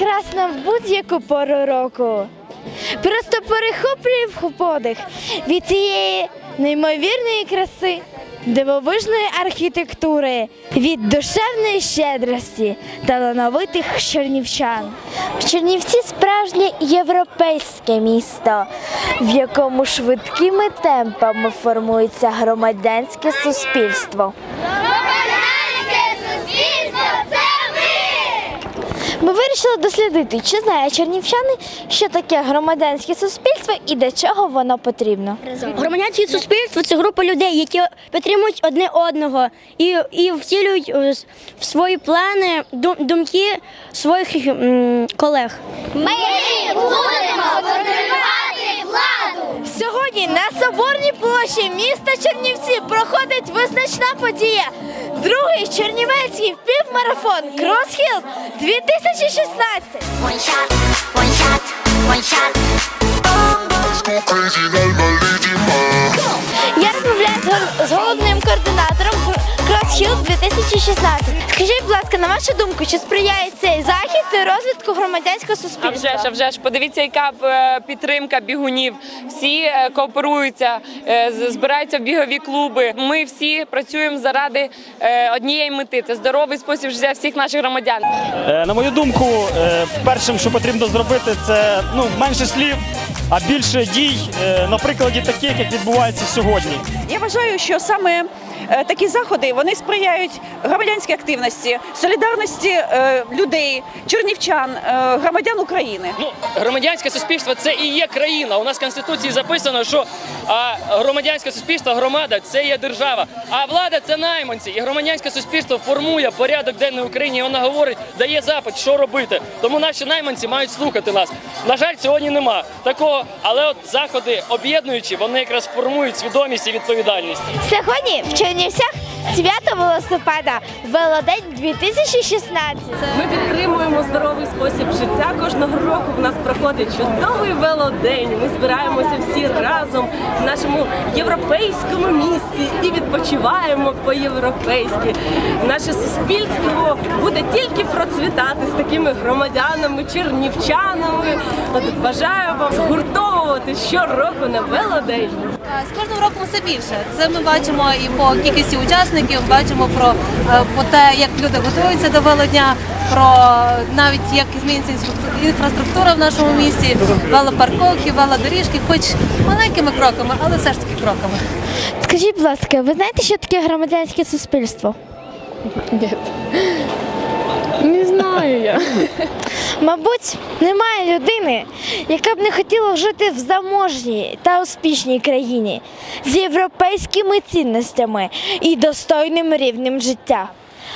Прекрасно в будь-яку пору року. Просто перехоплює подих від цієї неймовірної краси, дивовижної архітектури, від душевної щедрості талановитих чернівчан. Чернівці справжнє європейське місто, в якому швидкими темпами формується громадянське суспільство. Ми вирішили дослідити, чи знає чернівчани, що таке громадянське суспільство і для чого воно потрібно. Громадянське суспільство це група людей, які підтримують одне одного і, і втілюють е, в свої плани думки своїх колег. Ми будемо контролювати владу. Сьогодні на соборній площі міста Чернівці проходить визначна подія. Другий чернівецький півмарафон Кросхіл 2016. One shot, one shot, one shot. Go crazy, l'alma legittima. Я розмовляю з з головним координатором Кросхіл 2016. Скажіть, будь ласка, на вашу думку, чи сприяє цей захід розвитку громадянського А суспільства? вже ж, а вже ж, подивіться, яка е, підтримка бігунів. Всі е, кооперуються, е, збираються в бігові клуби. Ми всі працюємо заради однієї мети. Це здоровий спосіб життя всіх наших громадян. На мою думку, першим, що потрібно зробити, це ну менше слів, а більше дій на прикладі таких, як відбувається сьогодні. Я вважаю, що саме такі заходи вони сприяють громадянській активності, солідарності е, людей, чернівчан, е, громадян України. Ну, громадянське суспільство це і є країна. У нас в конституції записано, що громадянське суспільство, громада це є держава, а влада це найманці. І громадянське суспільство формує порядок денний в Україні. І вона говорить, дає запит, що робити. Тому наші найманці мають слухати нас. На жаль, сьогодні нема такого, але от заходи об'єднуючі, вони якраз формують свідомість і відповідальність. Сьогодні в Чернівцях свято велосипеда Велодень 2016. Ми підтримуємо здоровий спосіб життя. Кожного року в нас проходить чудовий велодень. Ми збираємося всі разом в нашому європейському місті і відпочиваємо по-європейськи. Наше суспільство буде тільки процвітати з такими громадянами, чернівчанами. От бажаю вам згуртовувати щороку на велодень. З кожним роком все більше. Це ми бачимо і по кількості учасників, бачимо про, е, по те, як люди готуються до велодня, про навіть як зміниться інфраструктура в нашому місті, велопарковки, велодоріжки, хоч маленькими кроками, але все ж таки кроками. Скажіть, будь ласка, ви знаєте, що таке громадянське суспільство? Не знаю я. Мабуть, немає людини, яка б не хотіла жити в заможній та успішній країні з європейськими цінностями і достойним рівнем життя.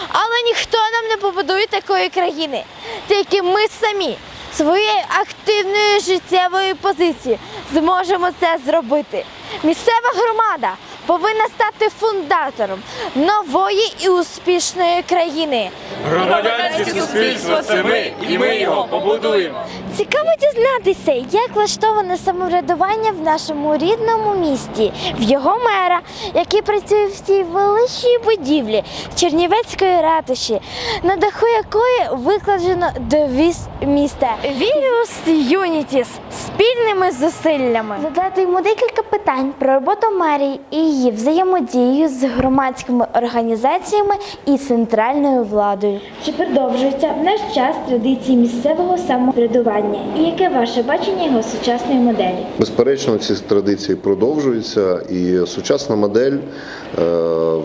Але ніхто нам не побудує такої країни, тільки ми самі своєю активною життєвою позицією зможемо це зробити. Місцева громада повинна стати фундатором нової і успішної країни. Громадянське суспільство це ми, і ми його побудуємо. Цікаво дізнатися, як влаштоване самоврядування в нашому рідному місті, в його мера, який працює в цій величній будівлі Чернівецької ратуші, на даху якої викладено девіз міста Віріус Юнітіс спільними зусиллями. Задати йому декілька питань про роботу мерії і її взаємодію з громадськими організаціями і центральною владою. Чи продовжуються в наш час традиції місцевого самоврядування? І яке ваше бачення його сучасної моделі? Безперечно, ці традиції продовжуються, і сучасна модель е,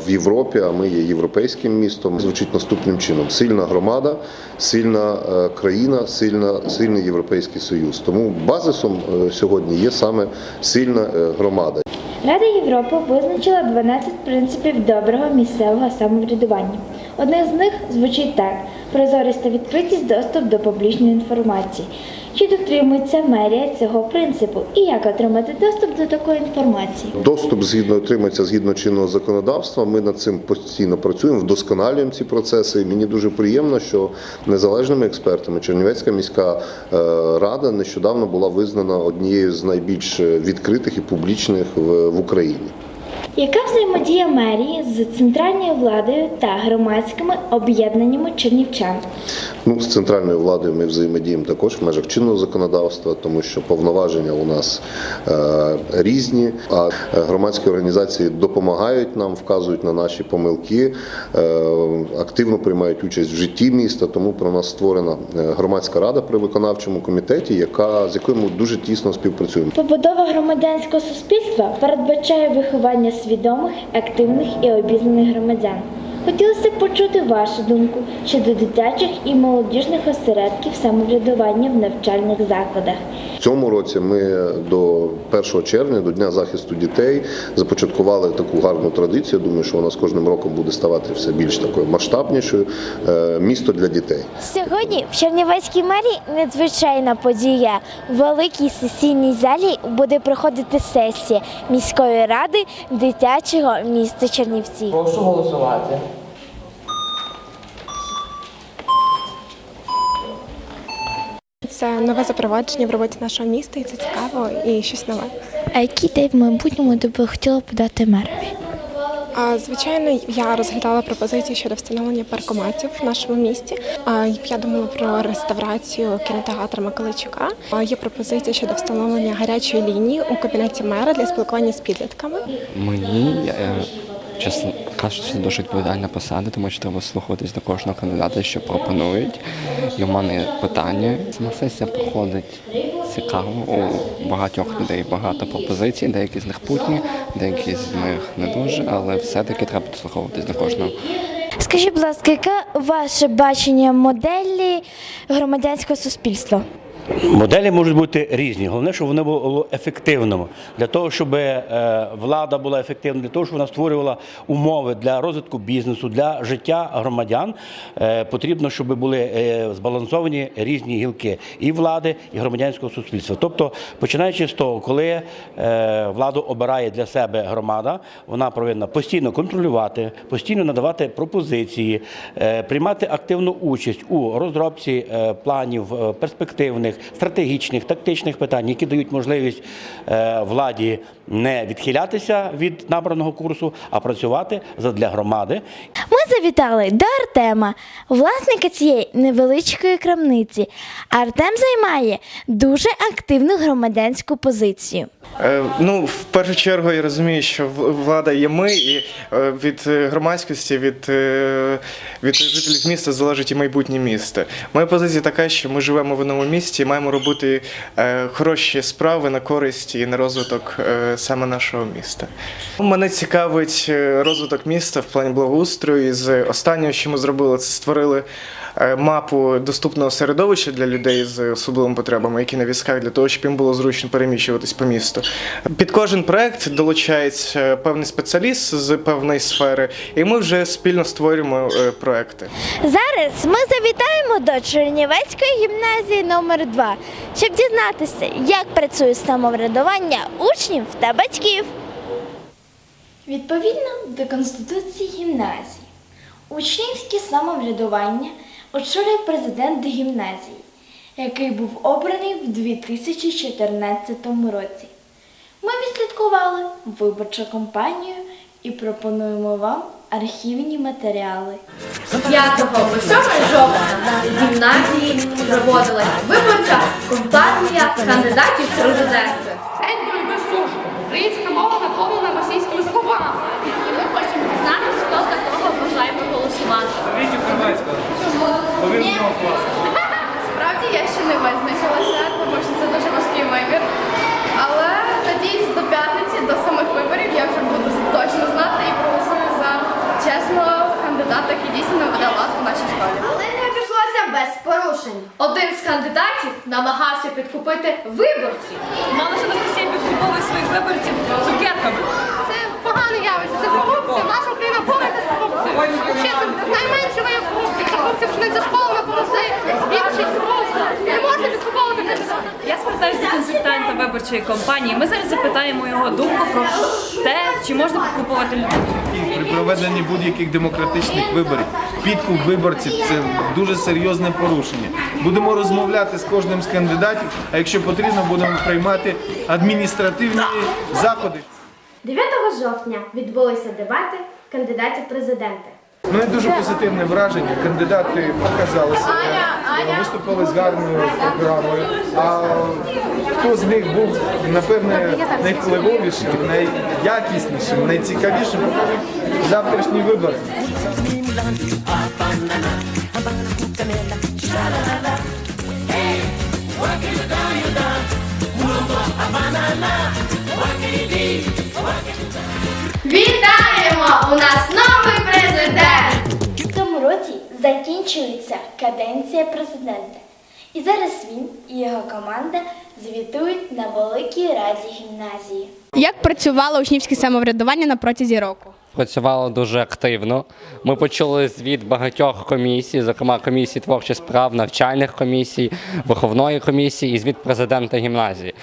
в Європі, а ми є європейським містом, звучить наступним чином: сильна громада, сильна е, країна, сильна, сильний європейський союз. Тому базисом е, сьогодні є саме сильна громада. Рада Європи визначила 12 принципів доброго місцевого самоврядування. Одне з них звучить так: прозорість та відкритість доступ до публічної інформації. Чи дотримується мерія цього принципу і як отримати доступ до такої інформації? Доступ згідно отримується згідно чинного законодавства. Ми над цим постійно працюємо, вдосконалюємо ці процеси. І мені дуже приємно, що незалежними експертами Чернівецька міська е, рада нещодавно була визнана однією з найбільш відкритих і публічних в Україні. Яка взаємодія мерії з центральною владою та громадськими об'єднаннями чернівчан? Ну, з центральною владою ми взаємодіємо також в межах чинного законодавства, тому що повноваження у нас е, різні, а громадські організації допомагають нам, вказують на наші помилки, е, активно приймають участь в житті міста. Тому про нас створена е, громадська рада при виконавчому комітеті, яка з якою ми дуже тісно співпрацюємо. Побудова громадянського суспільства передбачає виховання свідомих, активних і обізнаних громадян. Хотілося б почути вашу думку щодо дитячих і молодіжних осередків самоврядування в навчальних закладах. В цьому році ми до 1 червня, до Дня захисту дітей, започаткували таку гарну традицію. Думаю, що вона з кожним роком буде ставати все більш такою масштабнішою. Е, Місто для дітей. Сьогодні в Чернівецькій мерії надзвичайна подія. У великій сесійній залі буде проходити сесія міської ради дитячого міста Чернівці. Прошу голосувати. Це нове запровадження в роботі нашого міста, і це цікаво і щось нове. А які ідеї в майбутньому ти би хотіла подати мерові? А звичайно, я розглядала пропозиції щодо встановлення паркоматів в нашому місті. А я думала про реставрацію кінотеатру Миколайчука. А Є пропозиція щодо встановлення гарячої лінії у кабінеті мера для спілкування з підлітками. Мені, е, чесно кажучи, це дуже відповідальна посада, тому що треба слухатись до кожного кандидата, що пропонують. І у мене питання. Сама сесія проходить цікаво. У багатьох людей багато пропозицій, деякі з них путні, деякі з них не дуже, але все-таки треба дослуховуватись до кожного. Скажіть, будь ласка, яке ваше бачення моделі громадянського суспільства? Моделі можуть бути різні. Головне, щоб вони були ефективними. Для того, щоб е, влада була ефективна, для того, щоб вона створювала умови для розвитку бізнесу, для життя громадян, е, потрібно, щоб були е, збалансовані різні гілки і влади, і громадянського суспільства. Тобто, починаючи з того, коли владу обирає для себе громада, вона повинна постійно контролювати, постійно надавати пропозиції, приймати активну участь у розробці планів перспективних, стратегічних, тактичних питань, які дають можливість е, владі не відхилятися від набраного курсу, а працювати задля громади Ми завітали до Артема, власника цієї невеличкої крамниці. Артем займає дуже активну громадянську позицію. Е, Ну, в першу чергу я розумію, що влада є ми, і е, від громадськості, від, е, від жителів міста залежить і майбутнє міста. Моя позиція така, що ми живемо в одному місті маємо робити е, хороші справи на користь і на розвиток е, саме нашого міста. Мене цікавить е, розвиток міста в плані благоустрою. І з останнього, що ми зробили, це створили мапу доступного середовища для людей з особливими потребами, які на візках, для того, щоб їм було зручно переміщуватись по місту. Під кожен проект долучається певний спеціаліст з певної сфери, і ми вже спільно створюємо е, проекти. Зараз ми завітаємо до Чернівецької гімназії номер 2 щоб дізнатися, як працює самоврядування учнів та батьків. Відповідно до Конституції гімназії, учнівське самоврядування очолює президент гімназії, який був обраний в 2014 році. Ми відслідкували виборчу кампанію і пропонуємо вам архівні матеріали. 5 по 7 жовтня в гімназії проводилась виборча компанія кандидатів в президенти. Українська мова наповнена російськими словами. І ми хочемо дізнатися, хто за кого бажає проголосувати. Справді я ще не визначилася, тому що це дуже важкий вибір. Але надіюсь, до п'ятниці, до самих виборів я вже буду точно знати і проголосую за чесного кандидата, який дійсно наведе лад у нашій школі. Але не обійшлося без порушень. Один з кандидатів намагався підкупити виборців. Мало що Анастасія підкуповує своїх виборців цукерками. Це погане явище, це корупція. Наша Україна повністю з корупцією. Ще це найменше вияв Корупція почнеться школами, корупція більшість просто. Не можна підкуповувати кандидата. Я звертаюся до консультанта виборчої кампанії. Ми зараз запитаємо його думку про те, чи можна підкуповувати людей. При проведенні будь-яких демократичних виборів підкуп виборців це дуже серйозне порушення. Будемо розмовляти з кожним з кандидатів, а якщо потрібно, будемо приймати адміністративні заходи. 9 жовтня відбулися дебати кандидатів. У мене дуже позитивне враження. Кандидати показали себе, виступили з гарною програмою. А хто з них був, напевне, найвпливовішим, найякіснішим, найцікавішим, покажуть завтрашні вибори. Вітаємо! У нас новий президент! В цьому році закінчується каденція президента. І зараз він і його команда звітують на Великій Раді гімназії. Як працювало учнівське самоврядування на протязі року? Працювало дуже активно. Ми почули звіт багатьох комісій, зокрема комісії творчих справ, навчальних комісій, виховної комісії і звіт президента гімназії.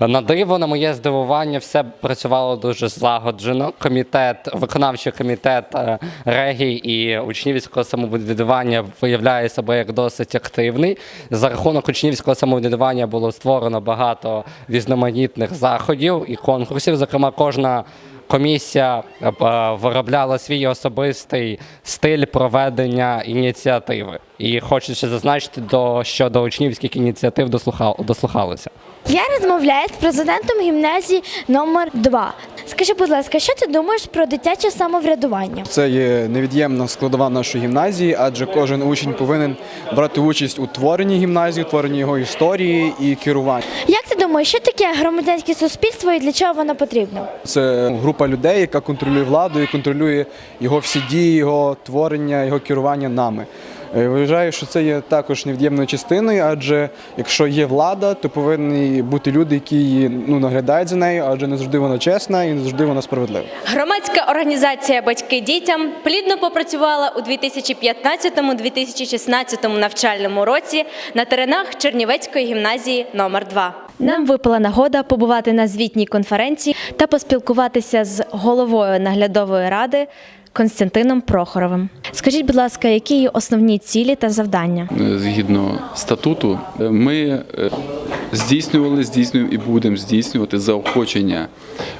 На диво, на моє здивування, все працювало дуже злагоджено. Комітет, виконавчий комітет е, регій і учнівського самоврядування виявляє себе як досить активний. За рахунок учнівського самоврядування було створено багато різноманітних заходів і конкурсів. Зокрема, кожна комісія е, е, виробляла свій особистий стиль проведення ініціативи. І хочу ще зазначити, до, що до учнівських ініціатив дослухал, дослухалися. Я розмовляю з президентом гімназії номер 2 Скажи, будь ласка, що ти думаєш про дитяче самоврядування? Це є невід'ємна складова нашої гімназії, адже кожен учень повинен брати участь у творенні гімназії, у творенні його історії і керуванні. Як ти думаєш, що таке громадянське суспільство і для чого воно потрібно? Це група людей, яка контролює владу і контролює його всі дії, його творення, його керування нами. Е, Вважаю, що це є також невід'ємною частиною, адже якщо є влада, то повинні бути люди, які її ну, наглядають за нею, адже не завжди вона чесна і не завжди вона справедлива. Громадська організація Батьки дітям плідно попрацювала у 2015-2016 навчальному році на теренах Чернівецької гімназії номер 2 Нам випала нагода побувати на звітній конференції та поспілкуватися з головою наглядової ради Константином Прохоровим. Скажіть, будь ласка, які основні цілі та завдання? Згідно статуту, ми е, здійснювали, здійснюємо і будемо здійснювати заохочення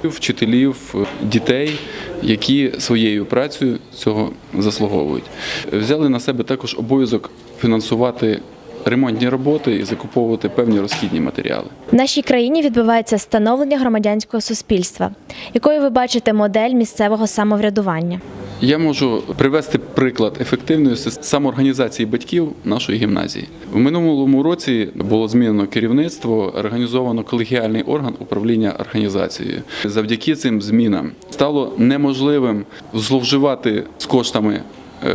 вчителів, е, дітей, які своєю працею цього заслуговують. Взяли на себе також обов'язок фінансувати ремонтні роботи і закуповувати певні розхідні матеріали. В нашій країні відбувається становлення громадянського суспільства. Якою ви бачите модель місцевого самоврядування? Я можу привести приклад ефективної самоорганізації батьків нашої гімназії. В минулому році було змінено керівництво, організовано колегіальний орган управління організацією. Завдяки цим змінам стало неможливим зловживати з коштами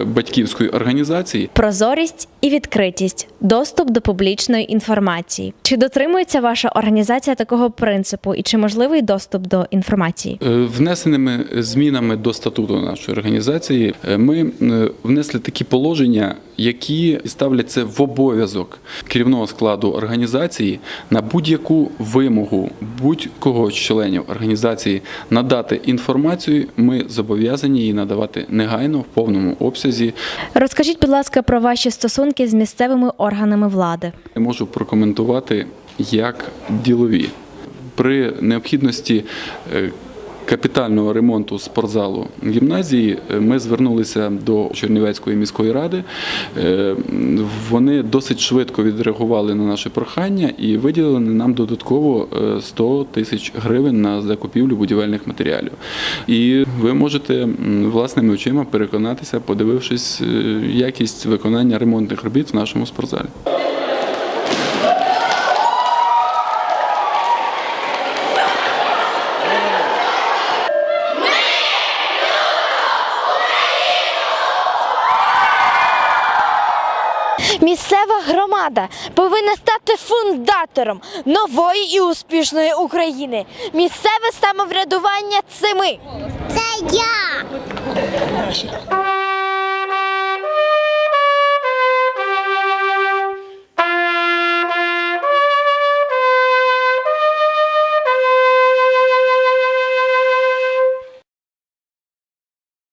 батьківської організації. Прозорість і відкритість, доступ до публічної інформації. Чи дотримується ваша організація такого принципу і чи можливий доступ до інформації? Е, Внесеними змінами до статуту нашої організації е, ми е, внесли такі положення, які ставлять це в обов'язок керівного складу організації на будь-яку вимогу будь-кого з членів організації надати інформацію. Ми зобов'язані її надавати негайно в повному обсязі. Розкажіть, будь ласка, про ваші стосунки з місцевими органами влади. Я можу прокоментувати як ділові. При необхідності е, капітального ремонту спортзалу гімназії е, ми звернулися до Чернівецької міської ради. Е, Вони досить швидко відреагували на наше прохання і виділили нам додатково е, 100 тисяч гривень на закупівлю будівельних матеріалів. І ви можете власними очима переконатися, подивившись е, якість виконання ремонтних робіт в нашому спортзалі. Місцева громада повинна стати фундатором нової і успішної України. Місцеве самоврядування це ми. Це я!